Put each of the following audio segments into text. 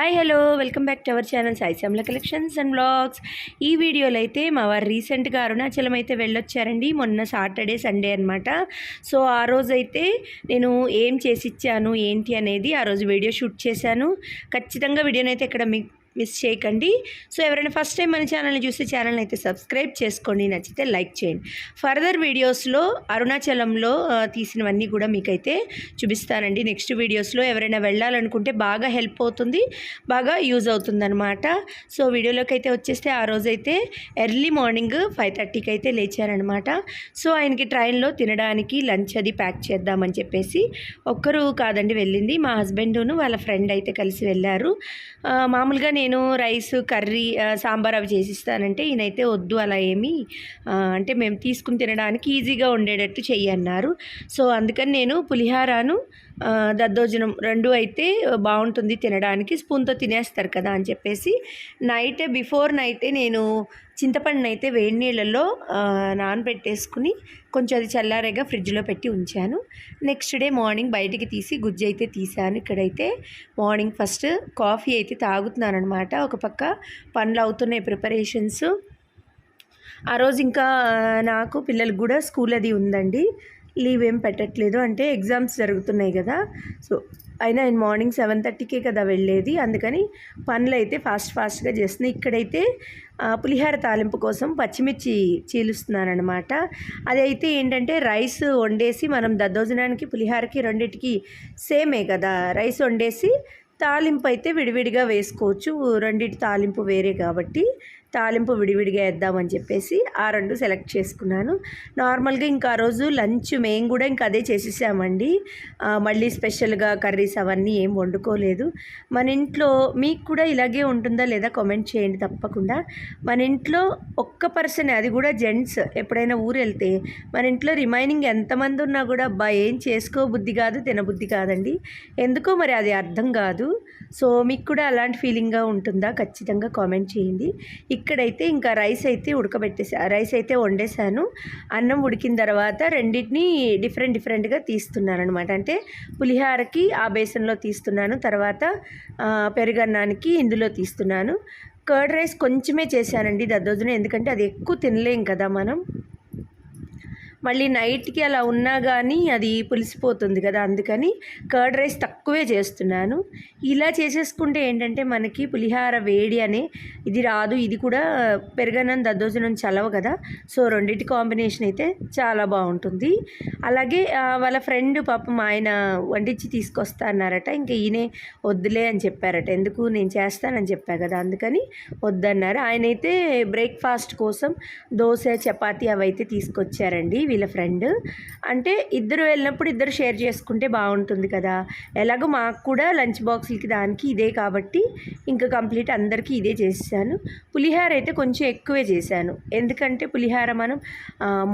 Hi hello. Welcome back to our channel Sai Shyamala collections and blogs ఈ వీడియోలో అయితే మా వారు రీసెంట్గా అరుణాచలం అయితే వెళ్ళొచ్చారండి. మొన్న సాటర్డే సండే అనమాట సో ఆ రోజు అయితే నేను ఏం చేసి ఇచ్చాను ఏంటి అనేది ఆ రోజు వీడియో షూట్ చేశాను. ఖచ్చితంగా వీడియోని అయితే ఇక్కడ మీ మిస్ చేయకండి. సో ఎవరైనా ఫస్ట్ టైం మన ఛానల్ని చూస్తే ఛానల్ని అయితే సబ్స్క్రైబ్ చేసుకోండి. నచ్చితే లైక్ చేయండి. ఫర్దర్ వీడియోస్లో అరుణాచలంలో తీసినవన్నీ కూడా మీకైతే చూపిస్తానండి. నెక్స్ట్ వీడియోస్లో ఎవరైనా వెళ్ళాలనుకుంటే బాగా హెల్ప్ అవుతుంది బాగా యూజ్ అవుతుందన్నమాట. సో వీడియోలోకి అయితే వచ్చేస్తే ఆ రోజైతే ఎర్లీ మార్నింగ్ ఫైవ్ థర్టీకి అయితే లేచారనమాట సో ఆయనకి ట్రైన్లో తినడానికి లంచ్ అది ప్యాక్ చేద్దామని చెప్పేసి ఒక్కరు కాదండి వెళ్ళింది. మా హస్బెండును వాళ్ళ ఫ్రెండ్ అయితే కలిసి వెళ్ళారు. మామూలుగా నేను రైస్ కర్రీ సాంబార్ అవి చేసిస్తానంటే ఈయనైతే వద్దు అలా ఏమి. అంటే మేము తీసుకుని తినడానికి ఈజీగా ఉండేటట్టు చెయ్యన్నారు. సో అందుకని నేను పులిహారాను దద్దోజనం రెండు అయితే బాగుంటుంది తినడానికి. స్పూన్తో తినేస్తారు కదా అని చెప్పేసి. నైటే బిఫోర్ నైటే నేను చింతపండుని అయితే వేడి నీళ్ళల్లో నానబెట్టేసుకుని కొంచెం అది చల్లారేగా ఫ్రిడ్జ్లో పెట్టి ఉంచాను. నెక్స్ట్ డే మార్నింగ్ బయటికి తీసి గుజ్జు అయితే తీసాను. ఇక్కడైతే మార్నింగ్ ఫస్ట్ కాఫీ అయితే తాగుతున్నాను అనమాట ఒక పక్క పనులు అవుతున్నాయి ప్రిపరేషన్స్. ఆ రోజు ఇంకా నాకు పిల్లలకు కూడా స్కూల్ అది ఉందండి. లీవ్ ఏం పెట్టట్లేదు. అంటే ఎగ్జామ్స్ జరుగుతున్నాయి కదా. సో అయినా ఆయన మార్నింగ్ సెవెన్ థర్టీకే కదా వెళ్ళేది. అందుకని పనులు అయితే ఫాస్ట్ ఫాస్ట్గా చేస్తున్నాయి ఇక్కడైతే పులిహార తాలింపు కోసం పచ్చిమిర్చి చీలుస్తున్నానమాట అదైతే ఏంటంటే రైస్ వండేసి మనం దద్దోజనానికి పులిహారకి రెండింటికి సేమే కదా. రైస్ వండేసి తాలింపు అయితే విడివిడిగా వేసుకోవచ్చు. రెండిటి తాలింపు వేరే కాబట్టి. తాలింపు విడివిడిగా వేద్దామని చెప్పేసి ఆ రెండు సెలెక్ట్ చేసుకున్నాను. నార్మల్గా ఇంకా రోజు లంచ్ మేము కూడా ఇంకా అదే చేసేసామండి. మళ్ళీ స్పెషల్గా కర్రీస్ అవన్నీ ఏం వండుకోలేదు. మన ఇంట్లో మీకు కూడా ఇలాగే ఉంటుందా లేదా కామెంట్ చేయండి తప్పకుండా. మన ఇంట్లో ఒక్క పర్సన్ అది కూడా జెంట్స్. ఎప్పుడైనా ఊరు వెళ్తే మన ఇంట్లో రిమైనింగ్ ఎంతమంది ఉన్నా కూడా అబ్బా ఏం చేసుకో బుద్ధి కాదు తినబుద్ధి కాదండి. ఎందుకో మరి అది అర్థం కాదు. సో మీకు కూడా అలాంటి ఫీలింగ్గా ఉంటుందా? ఖచ్చితంగా కామెంట్ చేయండి. ఇక్కడైతే ఇంకా రైస్ అయితే ఉడకబెట్టేసా రైస్ అయితే వండేసాను. అన్నం ఉడికిన తర్వాత రెండింటిని డిఫరెంట్ డిఫరెంట్గా తీస్తున్నాను అనమాట అంటే పులిహారకి ఆ బేసన్లో తీస్తున్నాను తర్వాత పెరుగన్నానికి ఇందులో తీస్తున్నాను. కర్డ్ రైస్ కొంచెమే చేశానండి దద్దోజున ఎందుకంటే అది ఎక్కువ తినలేం కదా మనం. మళ్ళీ నైట్కి అలా ఉన్నా కానీ అది పులిసిపోతుంది కదా అందుకని కర్డ్ రైస్ తక్కువే చేస్తున్నాను. ఇలా చేసేసుకుంటే ఏంటంటే మనకి పులిహార వేడి అనే ఇది రాదు ఇది కూడా పెరగనం దద్దోజనం చలవ కదా సో రెండింటి కాంబినేషన్ అయితే చాలా బాగుంటుంది. అలాగే వాళ్ళ ఫ్రెండ్ పాపం ఆయన వండించి తీసుకొస్తా అన్నారట ఇంకా ఈయనే వద్దులే అని చెప్పారట ఎందుకు నేను చేస్తానని చెప్పా కదా అందుకని వద్దన్నారు. ఆయన అయితే బ్రేక్ఫాస్ట్ కోసం దోశ చపాతీ అవి అయితే తీసుకొచ్చారండి. వీళ్ళ ఫ్రెండ్ అంటే ఇద్దరు వెళ్ళినప్పుడు ఇద్దరు షేర్ చేసుకుంటే బాగుంటుంది కదా. ఎలాగో మాకు కూడా లంచ్ బాక్స్లకి దానికి ఇదే కాబట్టి ఇంకా కంప్లీట్ అందరికీ ఇదే చేసాను పులిహార అయితే కొంచెం ఎక్కువే చేశాను. ఎందుకంటే పులిహార మనం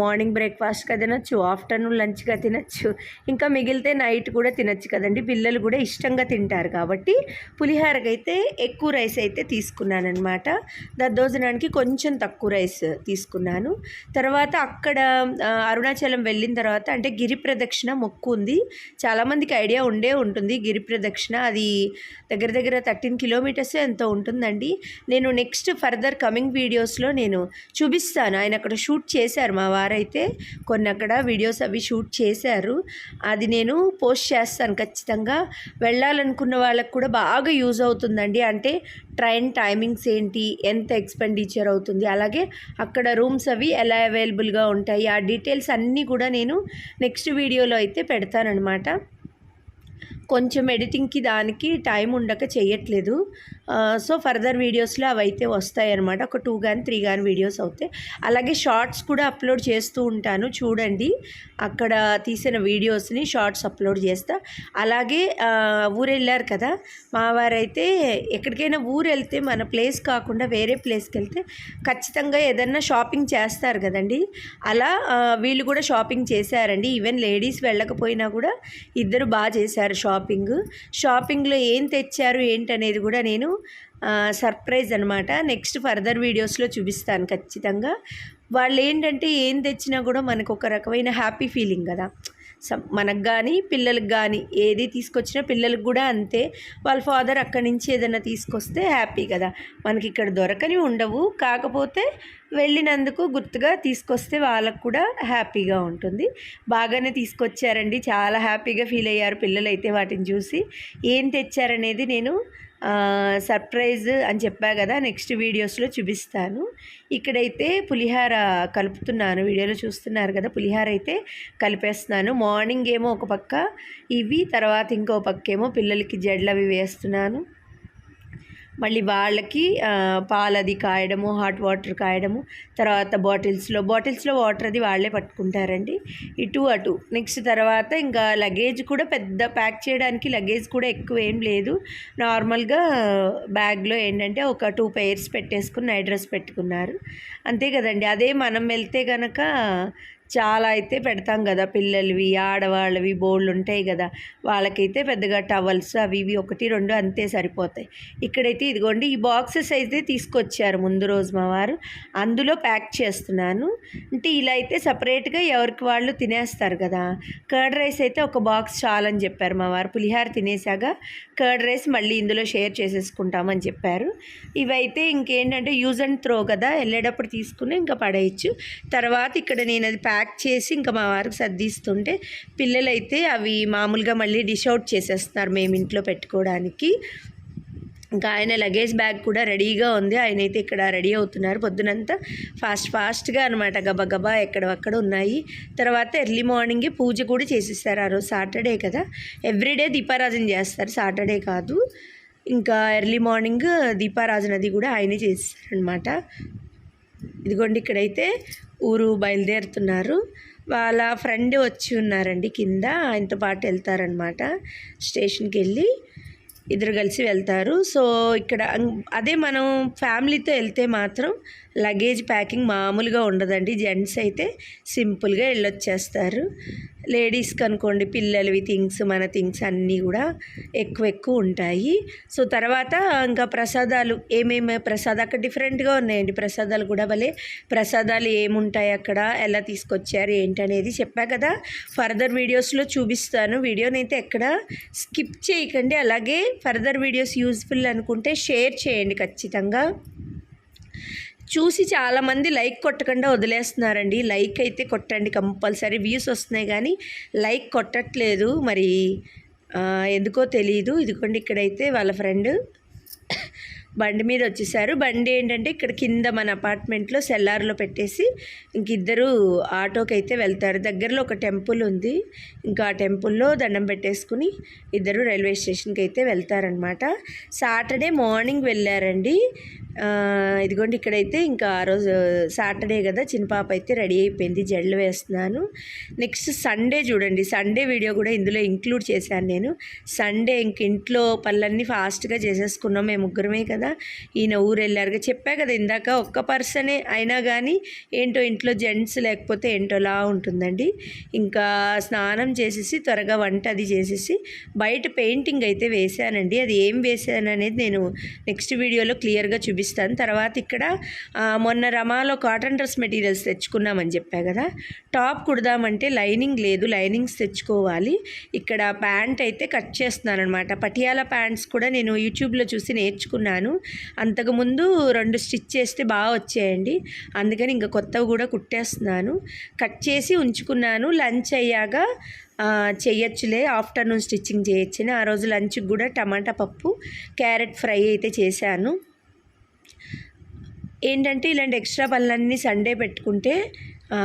మార్నింగ్ బ్రేక్ఫాస్ట్గా తినచ్చు ఆఫ్టర్నూన్ లంచ్గా తినచ్చు ఇంకా మిగిలితే నైట్ కూడా తినచ్చు కదండి. పిల్లలు కూడా ఇష్టంగా తింటారు కాబట్టి పులిహారకైతే ఎక్కువ రైస్ అయితే తీసుకున్నాను అనమాట దద్దోజనానికి కొంచెం తక్కువ రైస్ తీసుకున్నాను. తర్వాత అక్కడ ఆ, అరుణాచలం వెళ్ళిన తర్వాత అంటే గిరి ప్రదక్షిణ మొక్కు ఉంది. చాలామందికి ఐడియా ఉండే ఉంటుంది గిరి ప్రదక్షిణ. అది దగ్గర దగ్గర థర్టీన్ కిలోమీటర్స్ ఎంతో ఉంటుందండి. నేను నెక్స్ట్ ఫర్దర్ కమింగ్ వీడియోస్లో నేను చూపిస్తాను. ఆయన అక్కడ షూట్ చేశారు మా వారైతే. కొన్ని అక్కడ వీడియోస్ అవి షూట్ చేశారు. అది నేను పోస్ట్ చేస్తాను ఖచ్చితంగా. వెళ్ళాలనుకున్న వాళ్ళకు కూడా బాగా యూజ్ అవుతుందండి. అంటే ట్రైన్ టైమింగ్స్ ఏంటి ఎంత ఎక్స్పెండిచర్ అవుతుంది అలాగే అక్కడ రూమ్స్ అవి ఎలా అవైలబుల్గా ఉంటాయి ఆ డీటెయిల్స్ అన్నీ కూడా నేను నెక్స్ట్ వీడియోలో అయితే పెడతానమాట కొంచెం ఎడిటింగ్కి దానికి టైం ఉండక చేయట్లేదు. సో ఫర్దర్ వీడియోస్లో అవి అయితే వస్తాయి ఒక టూ కానీ త్రీ కానీ వీడియోస్ అవుతాయి. అలాగే షార్ట్స్ కూడా అప్లోడ్ చేస్తూ ఉంటాను. చూడండి. అక్కడ తీసిన వీడియోస్ని షార్ట్స్ అప్లోడ్ చేస్తా. అలాగే ఊరు వెళ్ళారు కదా? మా వారైతే ఎక్కడికైనా ఊరు వెళ్తే మన ప్లేస్ కాకుండా వేరే ప్లేస్కి వెళ్తే ఖచ్చితంగా ఏదన్నా షాపింగ్ చేస్తారు కదండి. అలా వీళ్ళు కూడా షాపింగ్ చేశారండి. ఈవెన్ లేడీస్ వెళ్ళకపోయినా కూడా ఇద్దరు బాగా చేశారు షాపింగ్. షాపింగ్లో ఏం తెచ్చారు ఏంటనేది కూడా నేను సర్ప్రైజ్ అనమాట నెక్స్ట్ ఫర్దర్ వీడియోస్లో చూపిస్తాను ఖచ్చితంగా. వాళ్ళు ఏంటంటే ఏం తెచ్చినా కూడా మనకు ఒక రకమైన హ్యాపీ ఫీలింగ్ కదా. మనకు కానీ పిల్లలకు కానీ ఏది తీసుకొచ్చినా పిల్లలకు కూడా అంతే. వాళ్ళ ఫాదర్ అక్కడి నుంచి ఏదైనా తీసుకొస్తే హ్యాపీ కదా. మనకి ఇక్కడ దొరకని ఉండవు. కాకపోతే వెళ్ళినందుకు గుర్తుగా తీసుకొస్తే వాళ్ళకు కూడా హ్యాపీగా ఉంటుంది. బాగానే తీసుకొచ్చారండి. చాలా హ్యాపీగా ఫీల్ అయ్యారు పిల్లలు అయితే వాటిని చూసి. ఏం తెచ్చారనేది నేను సర్ప్రైజ్ అని చెప్పా కదా నెక్స్ట్ వీడియోస్లో చూపిస్తాను. ఇక్కడైతే పులిహార కలుపుతున్నాను వీడియోలో చూస్తున్నారు కదా పులిహార అయితే కలిపేస్తున్నాను. మార్నింగ్ ఏమో ఒక పక్క ఇవి తర్వాత ఇంకో పక్క ఏమో పిల్లలకి జడ్లు అవి వేస్తున్నాను. మళ్ళీ వాళ్ళకి పాలది కాయడము హాట్ వాటర్ కాయడము తర్వాత బాటిల్స్లో బాటిల్స్లో వాటర్ అది వాళ్ళే పట్టుకుంటారండి. ఇటు అటు. నెక్స్ట్ తర్వాత ఇంకా లగేజ్ కూడా పెద్ద ప్యాక్ చేయడానికి లగేజ్ కూడా ఎక్కువ ఏం లేదు. నార్మల్గా బ్యాగ్లో ఏంటంటే ఒక టూ పెయిర్స్ పెట్టేసుకుని నైట్ డ్రెస్ పెట్టుకున్నారు. అంతే కదండి. అదే మనం వెళ్తే కనుక చాలా అయితే పెడతాం కదా పిల్లలవి ఆడవాళ్ళవి బోళ్ళు ఉంటాయి కదా. వాళ్ళకైతే పెద్దగా టవల్స్ అవి ఇవి ఒకటి రెండు అంతే సరిపోతాయి. ఇక్కడైతే ఇదిగోండి ఈ బాక్సెస్ అయితే తీసుకొచ్చారు ముందు రోజు మా వారు. అందులో ప్యాక్ చేస్తున్నాను. అంటే ఇలా అయితే సపరేట్గా ఎవరికి వాళ్ళు తినేస్తారు కదా. కర్డ్ రైస్ అయితే ఒక బాక్స్ చాలని చెప్పారు మా వారు. పులిహార తినేసాక కర్డ్ రైస్ మళ్ళీ ఇందులో షేర్ చేసేసుకుంటామని చెప్పారు. ఇవైతే ఇంకేంటంటే యూజ్ అండ్ త్రో కదా వెళ్ళేటప్పుడు తీసుకుని ఇంకా పడేయచ్చు. తర్వాత ఇక్కడ నేను అది ప్యాక్ చేసి ఇంకా మా వారికి సర్దిస్తుంటే పిల్లలైతే అవి మామూలుగా మళ్ళీ డిష్ అవుట్ చేసేస్తున్నారు మేము ఇంట్లో పెట్టుకోవడానికి. ఇంకా ఆయన లగేజ్ బ్యాగ్ కూడా రెడీగా ఉంది. ఆయన అయితే ఇక్కడ రెడీ అవుతున్నారు. పొద్దునంతా ఫాస్ట్ ఫాస్ట్గా అనమాట గబగబా ఎక్కడక్కడ ఉన్నాయి. తర్వాత ఎర్లీ మార్నింగే పూజ కూడా చేసేస్తారు. ఆ రోజు సాటర్డే కదా. ఎవ్రీడే దీపారాజన చేస్తారు. సాటర్డే కాదు. ఇంకా ఎర్లీ మార్నింగ్ దీపారాధన అది కూడా ఆయనే చేస్తారనమాట ఇదిగోండి ఇక్కడైతే ఊరు బయలుదేరుతున్నారు. వాళ్ళ ఫ్రెండ్ వచ్చి ఉన్నారండి కింద. ఆయనతో పాటు వెళ్తారనమాట స్టేషన్కి వెళ్ళి ఇద్దరు కలిసి వెళ్తారు. సో ఇక్కడ అదే మనం ఫ్యామిలీతో వెళ్తే మాత్రం లగేజ్ ప్యాకింగ్ మామూలుగా ఉండదండి. జెంట్స్ అయితే సింపుల్గా వెళ్ళొచ్చేస్తారు. లేడీస్కి అనుకోండి పిల్లలవి థింగ్స్ మన థింగ్స్ అన్నీ కూడా ఎక్కువ ఎక్కువ ఉంటాయి. సో తర్వాత ఇంకా ప్రసాదాలు ఏమేమి ప్రసాదం అక్కడ డిఫరెంట్గా ఉన్నాయండి. ప్రసాదాలు కూడా భలే ప్రసాదాలు ఏముంటాయి అక్కడ ఎలా తీసుకొచ్చారు ఏంటనేది చెప్పా కదా. ఫర్దర్ వీడియోస్లో చూపిస్తాను. వీడియోనైతే ఎక్కడ స్కిప్ చేయకండి. అలాగే ఫర్దర్ వీడియోస్ యూజ్ఫుల్ అనుకుంటే షేర్ చేయండి ఖచ్చితంగా. చూసి చాలామంది లైక్ కొట్టకుండా వదిలేస్తున్నారండి. లైక్ అయితే కొట్టండి కంపల్సరీ వ్యూస్ వస్తున్నాయి కానీ లైక్ కొట్టట్లేదు. మరి ఎందుకో తెలియదు ఇదిగోండి ఇక్కడైతే వాళ్ళ ఫ్రెండ్ బండి మీద వచ్చేసారు. బండి ఏంటంటే ఇక్కడ కింద మన అపార్ట్మెంట్లో సెల్లార్లో పెట్టేసి ఇంక ఇద్దరు ఆటోకి అయితే వెళ్తారు. దగ్గరలో ఒక టెంపుల్ ఉంది. ఇంకా ఆ టెంపుల్లో దండం పెట్టేసుకుని ఇద్దరు రైల్వే స్టేషన్కి అయితే వెళ్తారనమాట సాటర్డే మార్నింగ్ వెళ్ళారండి. ఇదిగోండి ఇక్కడైతే ఇంకా ఆ రోజు సాటర్డే కదా చిన్న పాప అయితే రెడీ అయిపోయింది జడలు వేస్తున్నాను. నెక్స్ట్ సండే చూడండి సండే వీడియో కూడా ఇందులో ఇంక్లూడ్ చేశాను నేను. సండే ఇంక ఇంట్లో పనులన్నీ ఫాస్ట్గా చేసేసుకున్నాం మేము ముగ్గురమే కదా. ఈయన ఊరు వెళ్ళారుగా చెప్పా కదా ఇందాక ఒక్క పర్సనే అయినా కానీ ఏంటో ఇంట్లో జెంట్స్ లేకపోతే ఏంటోలా ఉంటుందండి. ఇంకా స్నానం చేసేసి త్వరగా వంట అది చేసేసి బయట పెయింటింగ్ అయితే వేశానండి. అది ఏం వేసాను అనేది నేను నెక్స్ట్ వీడియోలో క్లియర్గా చూపిస్తాను. తర్వాత ఇక్కడ మొన్న రమాలో కాటన్ డ్రెస్ మెటీరియల్స్ తెచ్చుకున్నామని చెప్పా కదా. టాప్ కుడదామంటే లైనింగ్ లేదు లైనింగ్స్ తెచ్చుకోవాలి. ఇక్కడ ప్యాంట్ అయితే కట్ చేస్తున్నాను అనమాట పటియాల ప్యాంట్స్ కూడా నేను యూట్యూబ్లో చూసి నేర్చుకున్నాను. అంతకుముందు రెండు స్టిచ్ చేస్తే బాగా వచ్చాయండి. అందుకని ఇంకా కొత్తవి కూడా కుట్టేస్తున్నాను. కట్ చేసి ఉంచుకున్నాను. లంచ్ అయ్యాక చేయొచ్చులే. ఆఫ్టర్నూన్ స్టిచ్చింగ్ చేయొచ్చని. ఆ రోజు లంచ్కి కూడా టమాటా పప్పు క్యారెట్ ఫ్రై అయితే చేశాను. ఏంటంటే ఇలాంటి ఎక్స్ట్రా పనులన్నీ సండే పెట్టుకుంటే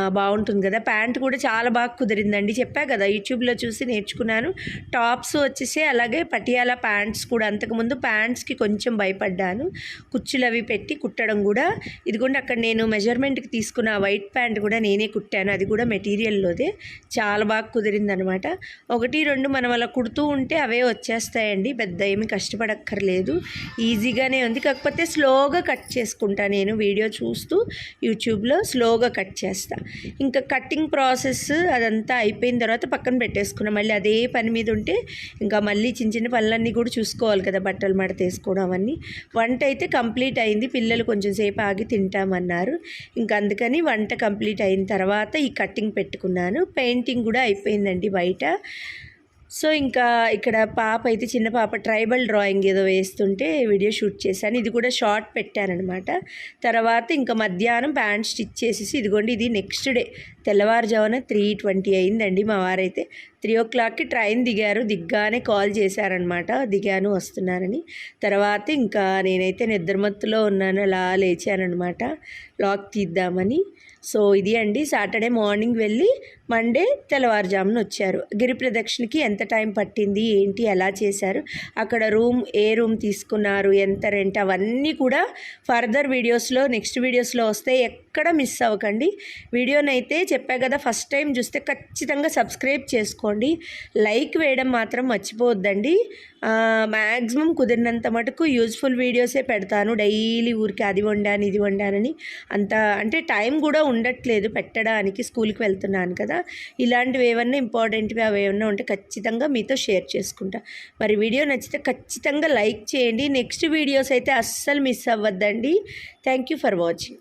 బాగుంటుంది కదా. ప్యాంట్ కూడా చాలా బాగా కుదిరిందండి. చెప్పా కదా యూట్యూబ్లో చూసి నేర్చుకున్నాను. టాప్స్ వచ్చేసి అలాగే పటియాలా ప్యాంట్స్ కూడా. అంతకుముందు ప్యాంట్స్కి కొంచెం భయపడ్డాను. కుచ్చులు అవి పెట్టి కుట్టడం కూడా. ఇదిగోండి అక్కడ నేను మెజర్మెంట్కి తీసుకున్న వైట్ ప్యాంట్ కూడా నేనే కుట్టాను. అది కూడా మెటీరియల్లోదే. చాలా బాగా కుదిరిందనమాట. ఒకటి రెండు మనం అలా కుడుతూ ఉంటే అవే వచ్చేస్తాయండి. పెద్ద ఏమి కష్టపడక్కర్లేదు. ఈజీగానే ఉంది. కాకపోతే స్లోగా కట్ చేసుకుంటా నేను వీడియో చూస్తూ యూట్యూబ్లో స్లోగా కట్ చేస్తాను చేస్తా. ఇంకా కటింగ్ ప్రాసెస్ అదంతా అయిపోయిన తర్వాత పక్కన పెట్టేసుకున్నాం. మళ్ళీ అదే పని మీద ఉంటే ఇంకా మళ్ళీ చిన్న చిన్న పనులన్నీ కూడా చూసుకోవాలి కదా బట్టలు మడత వేసుకోవడం అవన్నీ. వంట అయితే కంప్లీట్ అయింది. పిల్లలు కొంచెం సేపు ఆగి తింటామన్నారు. ఇంకా అందుకని వంట కంప్లీట్ అయిన తర్వాత ఈ కటింగ్ పెట్టుకున్నాను. పెయింటింగ్ కూడా అయిపోయిందండి బయట. సో ఇంకా ఇక్కడ పాప అయితే చిన్న పాప ట్రైబల్ డ్రాయింగ్ ఏదో వేస్తుంటే వీడియో షూట్ చేశాను. ఇది కూడా షార్ట్ పెట్టానమాట తర్వాత ఇంకా మధ్యాహ్నం ప్యాంట్ స్టిచ్ చేసేసి ఇదిగోండి ఇది నెక్స్ట్ డే. తెల్లవారుజామున త్రీ ట్వంటీ అయిందండి మా వారైతే. త్రీ ఓ క్లాక్కి ట్రైన్ దిగారు. దిగ్గానే కాల్ చేశారనమాట దిగాను వస్తున్నానని తర్వాత ఇంకా నేనైతే నిద్రమత్తులో ఉన్నాను. అలా లేచానమాట లాక్ తీద్దామని. సో ఇది అండి. సాటర్డే మార్నింగ్ వెళ్ళి మండే తెల్లవారుజామున వచ్చారు. గిరి ప్రదక్షిణకి ఎంత టైం పట్టింది? ఏంటి? ఎలా చేశారు? అక్కడ రూమ్ ఏ రూమ్ తీసుకున్నారు? ఎంత రెంట్? అవన్నీ కూడా ఫర్దర్ వీడియోస్లో నెక్స్ట్ వీడియోస్లో వస్తే ఎక్కడ మిస్ అవ్వకండి. వీడియోనైతే చెప్పా కదా ఫస్ట్ టైం చూస్తే ఖచ్చితంగా సబ్స్క్రైబ్ చేసుకోండి. లైక్ వేయడం మాత్రం మర్చిపోవద్దండి. మ్యాక్సిమం కుదిరినంత మటుకు యూజ్ఫుల్ వీడియోసే పెడతాను. డైలీ ఊరికి అది వండాను ఇది వండానని. అంత అంటే టైం కూడా ఉండట్లేదు పెట్టడానికి స్కూల్కి వెళ్తున్నాను కదా. ఇలాంటివి ఏమన్నా ఇంపార్టెంట్వి అవి ఏమన్నా ఉంటే ఖచ్చితంగా మీతో షేర్ చేసుకుంటా. మరి వీడియో నచ్చితే ఖచ్చితంగా లైక్ చేయండి. నెక్స్ట్ వీడియోస్ అయితే అస్సలు miss అవ్వద్దండి. Thank you for watching